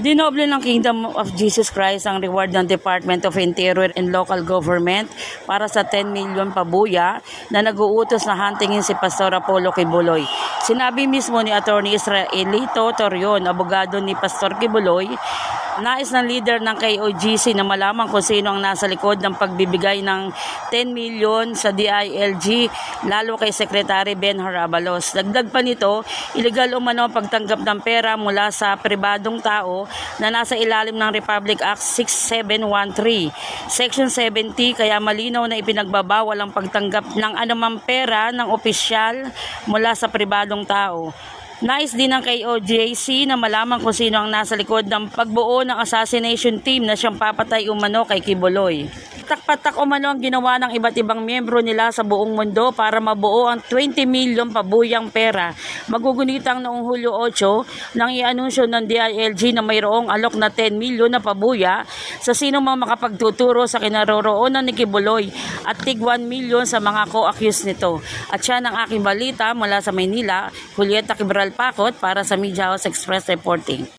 Dinoble ng Kingdom of Jesus Christ ang reward ng Department of Interior and Local Government para sa 10 million pabuya na nag-uutos na huntingin si Pastor Apollo Kibuloy. Sinabi mismo ni Attorney Israelito Torion, abogado ni Pastor Kibuloy, nais ng leader ng KOGC na malaman kung sino ang nasa likod ng pagbibigay ng 10 million sa DILG lalo kay Secretary Ben Harabalos. Dagdag pa nito, illegal umano ang pagtanggap ng pera mula sa pribadong tao na nasa ilalim ng Republic Act 6713. Section 70 kaya malinaw na ipinagbabawal ang pagtanggap ng anumang pera ng opisyal mula sa pribadong tao. Nais din ng KOJC na malaman kung sino ang nasa likod ng pagbuo ng assassination team na siyang papatay umano kay Kibuloy. Patak-patak umano ang ginawa ng iba't ibang miyembro nila sa buong mundo para mabuo ang 20 milyon pabuyang pera. Magugunitang noong Hulyo 8 nang i-anunsyo ng DILG na mayroong alok na 10 milyon na pabuya sa sino mang makapagtuturo sa kinaroroonan ni Kibuloy at tig 1 milyon sa mga co-accused nito. At siya ang aking balita mula sa Maynila, Julieta Quibral Pakot para sa Media House Express Reporting.